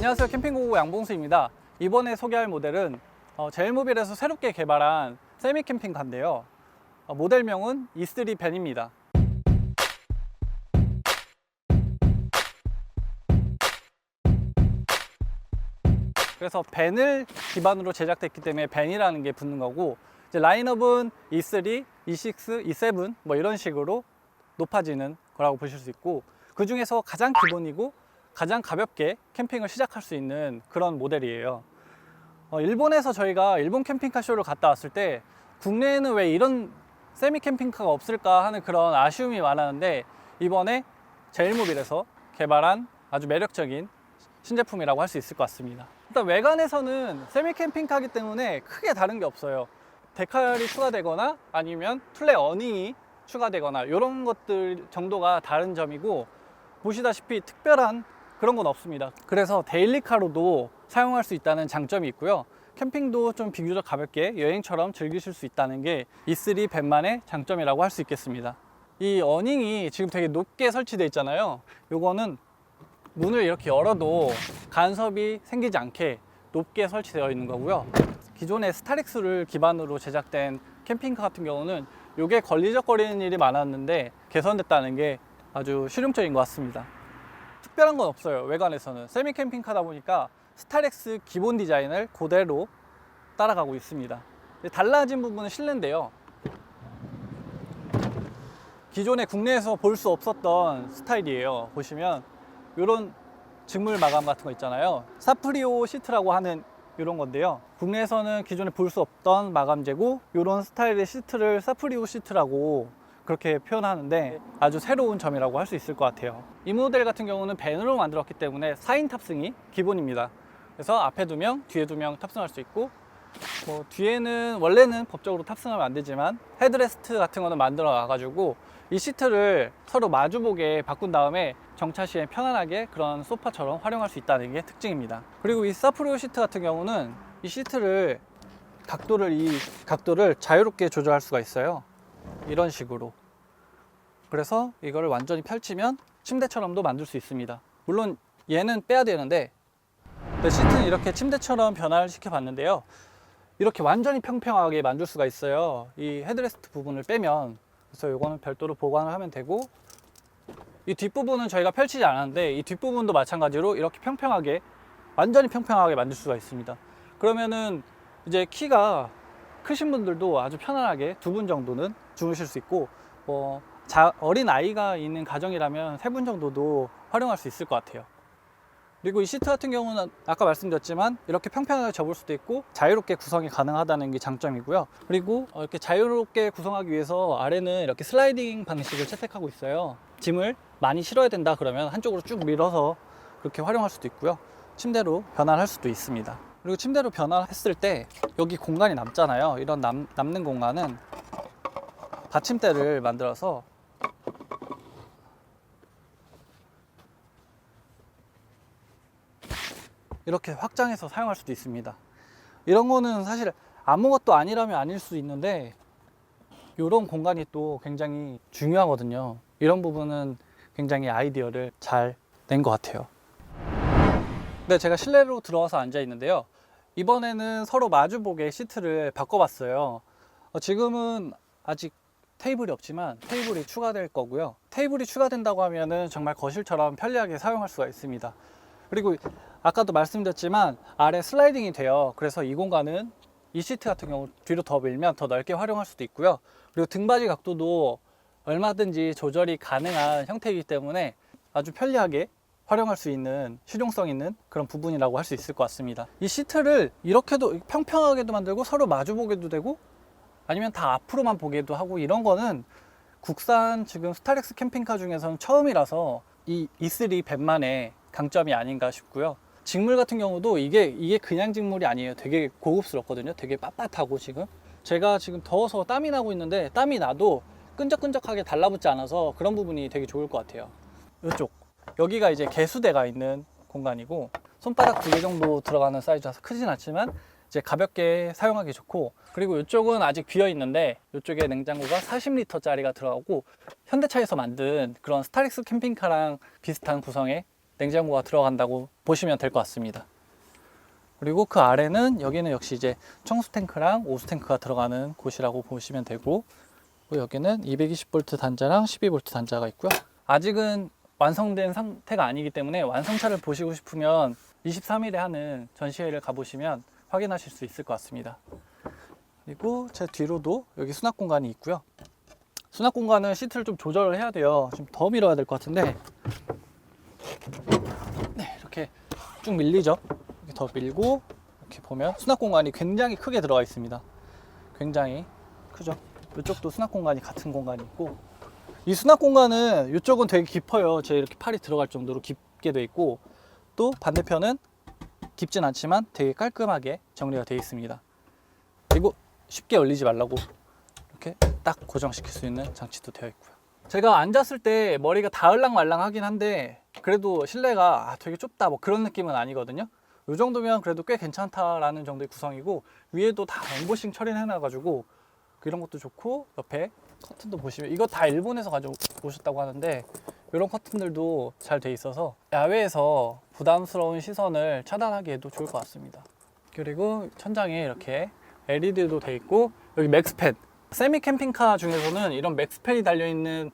네, 안녕하세요. 캠핑고고 양봉수입니다. 이번에 소개할 모델은 어, 제일모빌에서 새롭게 개발한 세미 캠핑카인데요. 어, 모델명은 E3 벤입니다. 그래서 벤을 기반으로 제작됐기 때문에 벤이라는 게 붙는 거고 이제 라인업은 E3, E6, E7 뭐 이런 식으로 높아지는 거라고 보실 수 있고 그 중에서 가장 기본이고 가장 가볍게 캠핑을 시작할 수 있는 그런 모델이에요. 어, 일본에서 저희가 일본 캠핑카 쇼를 갔다 왔을 때 국내에는 왜 이런 세미 캠핑카가 없을까 하는 그런 아쉬움이 많았는데 이번에 제일모빌에서 개발한 아주 매력적인 신제품이라고 할 수 있을 것 같습니다. 일단 외관에서는 세미 캠핑카기 때문에 크게 다른 게 없어요. 데칼이 추가되거나 아니면 툴레 어닝이 추가되거나 이런 것들 정도가 다른 점이고 보시다시피 특별한 그런 건 없습니다. 그래서 데일리카로도 사용할 수 있다는 장점이 있고요. 캠핑도 좀 비교적 가볍게 여행처럼 즐기실 수 있다는 게 E3 벤만의 장점이라고 할 수 있겠습니다. 이 어닝이 지금 되게 높게 설치되어 있잖아요. 요거는 문을 이렇게 열어도 간섭이 생기지 않게 높게 설치되어 있는 거고요. 기존의 스타렉스를 기반으로 제작된 캠핑카 같은 경우는 이게 걸리적거리는 일이 많았는데 개선됐다는 게 아주 실용적인 것 같습니다. 특별한 건 없어요. 외관에서는 세미 캠핑카다 보니까 스타렉스 기본 디자인을 그대로 따라가고 있습니다. 달라진 부분은 실내인데요. 기존에 국내에서 볼 수 없었던 스타일이에요. 보시면 이런 직물 마감 같은 거 있잖아요. 사프리오 시트라고 하는 이런 건데요. 국내에서는 기존에 볼 수 없던 마감재고 이런 스타일의 시트를 사프리오 시트라고 그렇게 표현하는데 아주 새로운 점이라고 할 수 있을 것 같아요. 이 모델 같은 경우는 벤으로 만들었기 때문에 4인 탑승이 기본입니다. 그래서 앞에 두 명, 뒤에 두 명 탑승할 수 있고 뭐 뒤에는 원래는 법적으로 탑승하면 안 되지만 헤드레스트 같은 거는 만들어 놔가지고 이 시트를 서로 마주보게 바꾼 다음에 정차 시에 편안하게 그런 소파처럼 활용할 수 있다는 게 특징입니다. 그리고 이 사프리오 시트 같은 경우는 이 시트를 각도를 이 각도를 자유롭게 조절할 수가 있어요. 이런 식으로. 그래서 이거를 완전히 펼치면 침대처럼도 만들 수 있습니다. 물론 얘는 빼야 되는데 네, 시트는 이렇게 침대처럼 변화를 시켜봤는데요. 이렇게 완전히 평평하게 만들 수가 있어요. 이 헤드레스트 부분을 빼면 그래서 이거는 별도로 보관을 하면 되고 이 뒷부분은 저희가 펼치지 않았는데 이 뒷부분도 마찬가지로 이렇게 평평하게 완전히 평평하게 만들 수가 있습니다. 그러면은 이제 키가 크신 분들도 아주 편안하게 두 분 정도는 주무실 수 있고 뭐 자, 어린 아이가 있는 가정이라면 세 분 정도도 활용할 수 있을 것 같아요. 그리고 이 시트 같은 경우는 아까 말씀드렸지만 이렇게 평평하게 접을 수도 있고 자유롭게 구성이 가능하다는 게 장점이고요. 그리고 어, 이렇게 자유롭게 구성하기 위해서 아래는 이렇게 슬라이딩 방식을 채택하고 있어요. 짐을 많이 실어야 된다 그러면 한쪽으로 쭉 밀어서 그렇게 활용할 수도 있고요. 침대로 변환할 수도 있습니다. 그리고 침대로 변환했을 때 여기 공간이 남잖아요. 이런 남, 남는 공간은 받침대를 만들어서 이렇게 확장해서 사용할 수도 있습니다. 이런 거는 사실 아무것도 아니라면 아닐 수 있는데 이런 공간이 또 굉장히 중요하거든요. 이런 부분은 굉장히 아이디어를 잘 낸 것 같아요. 네, 제가 실내로 들어와서 앉아 있는데요. 이번에는 서로 마주보게 시트를 바꿔봤어요. 어, 지금은 아직 테이블이 없지만 테이블이 추가될 거고요. 테이블이 추가된다고 하면은 정말 거실처럼 편리하게 사용할 수가 있습니다. 그리고 아까도 말씀드렸지만 아래 슬라이딩이 돼요. 그래서 이 공간은 이 시트 같은 경우 뒤로 더 밀면 더 넓게 활용할 수도 있고요. 그리고 등받이 각도도 얼마든지 조절이 가능한 형태이기 때문에 아주 편리하게 활용할 수 있는 실용성 있는 그런 부분이라고 할 수 있을 것 같습니다. 이 시트를 이렇게도 평평하게도 만들고 서로 마주 보게도 되고 아니면 다 앞으로만 보게도 하고 이런 거는 국산 지금 스타렉스 캠핑카 중에서는 처음이라서 이 E3 벤만의 강점이 아닌가 싶고요. 직물 같은 경우도 이게 이게 그냥 직물이 아니에요. 되게 고급스럽거든요. 되게 빳빳하고 지금 제가 지금 더워서 땀이 나고 있는데 땀이 나도 끈적끈적하게 달라붙지 않아서 그런 부분이 되게 좋을 것 같아요. 이쪽 여기가 이제 개수대가 있는 공간이고 손바닥 두 개 정도 들어가는 사이즈라서 크진 않지만 이제 가볍게 사용하기 좋고 그리고 이쪽은 아직 비어 있는데 이쪽에 냉장고가 40리터짜리가 들어가고 현대차에서 만든 그런 스타렉스 캠핑카랑 비슷한 구성의 냉장고가 들어간다고 보시면 될 것 같습니다. 그리고 그 아래는 여기는 역시 이제 청수 탱크랑 오수 탱크가 들어가는 곳이라고 보시면 되고 여기는 220V 단자랑 12V 단자가 있고요. 아직은 완성된 상태가 아니기 때문에 완성차를 보시고 싶으면 23일에 하는 전시회를 가보시면 확인하실 수 있을 것 같습니다. 그리고 제 뒤로도 여기 수납 공간이 있고요. 수납 공간은 시트를 좀 조절을 해야 돼요. 좀 더 밀어야 될 것 같은데 쭉 밀리죠. 이렇게 더 밀고 이렇게 보면 수납 공간이 굉장히 크게 들어가 있습니다. 굉장히 크죠. 이쪽도 수납 공간이 같은 공간이 있고 이 수납 공간은 이쪽은 되게 깊어요. 제 이렇게 팔이 들어갈 정도로 깊게 돼 있고 또 반대편은 깊진 않지만 되게 깔끔하게 정리가 되어 있습니다. 그리고 쉽게 열리지 말라고 이렇게 딱 고정시킬 수 있는 장치도 되어 있고요. 제가 앉았을 때 머리가 다을랑 말랑 하긴 한데 그래도 실내가 아, 되게 좁다 뭐 그런 느낌은 아니거든요. 이 정도면 그래도 꽤 괜찮다라는 정도의 구성이고 위에도 다 엠보싱 처리해놔가지고 이런 것도 좋고 옆에 커튼도 보시면 이거 다 일본에서 가져오셨다고 하는데 이런 커튼들도 잘 돼 있어서 야외에서 부담스러운 시선을 차단하기에도 좋을 것 같습니다. 그리고 천장에 이렇게 LED도 돼 있고 여기 맥스팬 세미 캠핑카 중에서는 이런 맥스팬이 달려 있는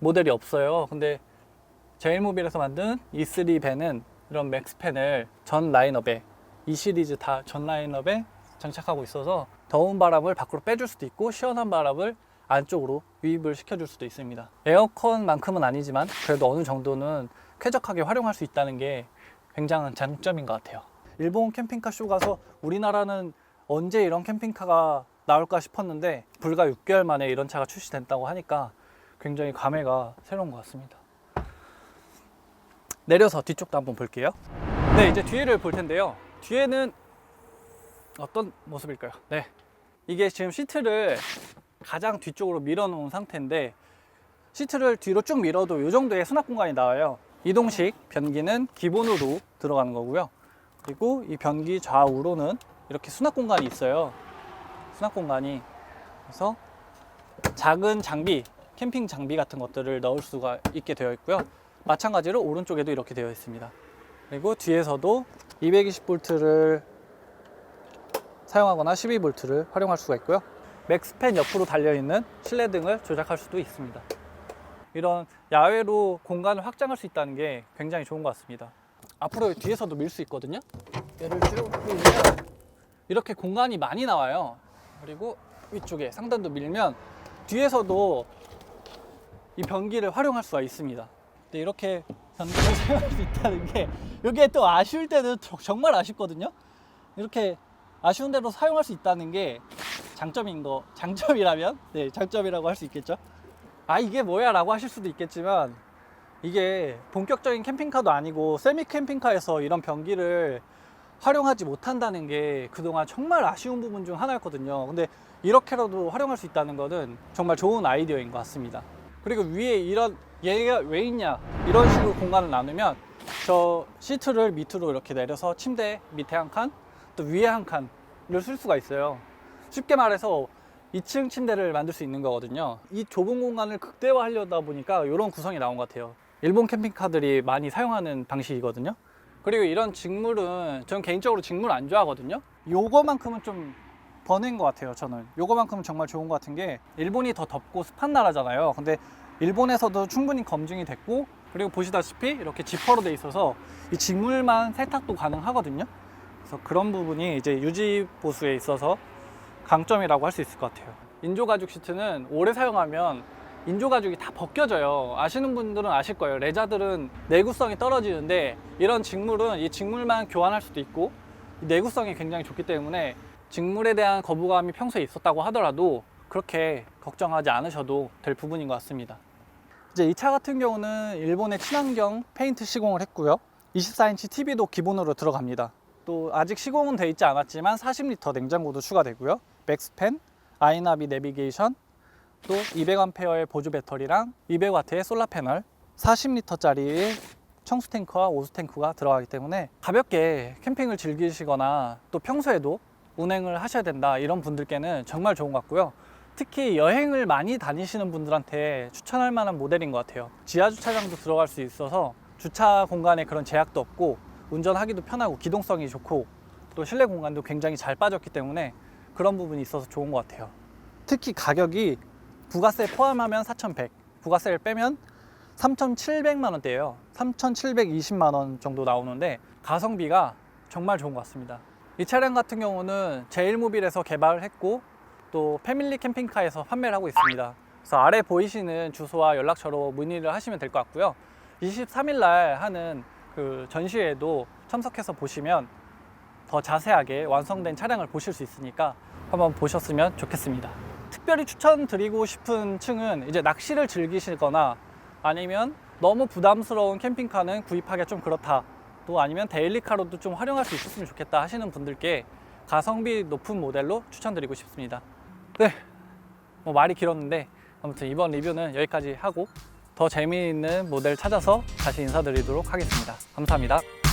모델이 없어요. 근데 제일모빌에서 만든 E3 밴은 이런 맥스팬을 전 라인업에 이 시리즈 다 전 라인업에 장착하고 있어서 더운 바람을 밖으로 빼줄 수도 있고 시원한 바람을 안쪽으로 유입을 시켜줄 수도 있습니다. 에어컨만큼은 아니지만 그래도 어느 정도는 쾌적하게 활용할 수 있다는 게 굉장한 장점인 것 같아요. 일본 캠핑카 쇼 가서 우리나라는 언제 이런 캠핑카가 나올까 싶었는데 불과 6개월 만에 이런 차가 출시된다고 하니까 굉장히 감회가 새로운 것 같습니다. 내려서 뒤쪽도 한번 볼게요. 네, 이제 뒤를 볼 텐데요. 뒤에는 어떤 모습일까요? 네. 이게 지금 시트를 가장 뒤쪽으로 밀어 놓은 상태인데 시트를 뒤로 쭉 밀어도 이 정도의 수납 공간이 나와요. 이동식 변기는 기본으로 들어가는 거고요. 그리고 이 변기 좌우로는 이렇게 수납 공간이 있어요. 수납 공간이 그래서 작은 장비, 캠핑 장비 같은 것들을 넣을 수가 있게 되어 있고요. 마찬가지로 오른쪽에도 이렇게 되어 있습니다. 그리고 뒤에서도 220V를 사용하거나 12V를 활용할 수가 있고요. 맥스팬 옆으로 달려있는 실내등을 조작할 수도 있습니다. 이런 야외로 공간을 확장할 수 있다는 게 굉장히 좋은 것 같습니다. 앞으로 뒤에서도 밀 수 있거든요. 얘를 쭉 밀면 이렇게 공간이 많이 나와요. 그리고 위쪽에 상단도 밀면 뒤에서도 이 변기를 활용할 수가 있습니다. 근데 이렇게 변기를 사용할 수 있다는 게 이게 또 아쉬울 때는 저- 정말 아쉽거든요. 이렇게 아쉬운 대로 사용할 수 있다는 게 장점인 거 장점이라면 네 장점이라고 할 수 있겠죠. 아 이게 뭐야라고 하실 수도 있겠지만 이게 본격적인 캠핑카도 아니고 세미 캠핑카에서 이런 변기를 활용하지 못한다는 게 그동안 정말 아쉬운 부분 중 하나였거든요. 근데 이렇게라도 활용할 수 있다는 거는 정말 좋은 아이디어인 것 같습니다. 그리고 위에 이런 얘가 왜 있냐 이런 식으로 공간을 나누면 저 시트를 밑으로 이렇게 내려서 침대 밑에 한 칸, 또 위에 한 칸을 쓸 수가 있어요. 쉽게 말해서 2층 침대를 만들 수 있는 거거든요. 이 좁은 공간을 극대화 하려다 보니까 이런 구성이 나온 것 같아요. 일본 캠핑카들이 많이 사용하는 방식이거든요. 그리고 이런 직물은 저는 개인적으로 직물 안 좋아하거든요. 요거만큼은 좀 번인 것 같아요. 저는 요거만큼은 정말 좋은 것 같은 게 일본이 더 덥고 습한 나라잖아요. 근데 일본에서도 충분히 검증이 됐고 그리고 보시다시피 이렇게 지퍼로 돼 있어서 이 직물만 세탁도 가능하거든요. 그래서 그런 부분이 이제 유지 보수에 있어서 강점이라고 할 수 있을 것 같아요. 인조 가죽 시트는 오래 사용하면 인조 가죽이 다 벗겨져요. 아시는 분들은 아실 거예요. 레자들은 내구성이 떨어지는데 이런 직물은 이 직물만 교환할 수도 있고 이 내구성이 굉장히 좋기 때문에 직물에 대한 거부감이 평소에 있었다고 하더라도 그렇게 걱정하지 않으셔도 될 부분인 것 같습니다. 이제 이 차 같은 경우는 일본의 친환경 페인트 시공을 했고요. 24인치 TV도 기본으로 들어갑니다. 또 아직 시공은 돼 있지 않았지만 40리터 냉장고도 추가되고요. 맥스팬, 아이나비 내비게이션, 또 200A의 보조 배터리랑 200W의 솔라 패널, 40리터짜리 청수 탱크와 오수 탱크가 들어가기 때문에 가볍게 캠핑을 즐기시거나 또 평소에도 운행을 하셔야 된다 이런 분들께는 정말 좋은 것 같고요. 특히 여행을 많이 다니시는 분들한테 추천할 만한 모델인 것 같아요. 지하 주차장도 들어갈 수 있어서 주차 공간에 그런 제약도 없고 운전하기도 편하고 기동성이 좋고 또 실내 공간도 굉장히 잘 빠졌기 때문에 그런 부분이 있어서 좋은 것 같아요. 특히 가격이 부가세 포함하면 4,100, 부가세를 빼면 3,700만 원대예요. 3,720만 원 정도 나오는데 가성비가 정말 좋은 것 같습니다. 이 차량 같은 경우는 제일모빌에서 개발을 했고 또 패밀리 캠핑카에서 판매를 하고 있습니다. 그래서 아래 보이시는 주소와 연락처로 문의를 하시면 될 것 같고요. 23일 날 하는 그 전시회에도 참석해서 보시면 더 자세하게 완성된 차량을 보실 수 있으니까 한번 보셨으면 좋겠습니다. 특별히 추천드리고 싶은 층은 이제 낚시를 즐기시거나 아니면 너무 부담스러운 캠핑카는 구입하기가 좀 그렇다. 또 아니면 데일리카로도 좀 활용할 수 있었으면 좋겠다 하시는 분들께 가성비 높은 모델로 추천드리고 싶습니다. 네. 뭐 말이 길었는데 아무튼 이번 리뷰는 여기까지 하고 더 재미있는 모델 찾아서 다시 인사드리도록 하겠습니다. 감사합니다.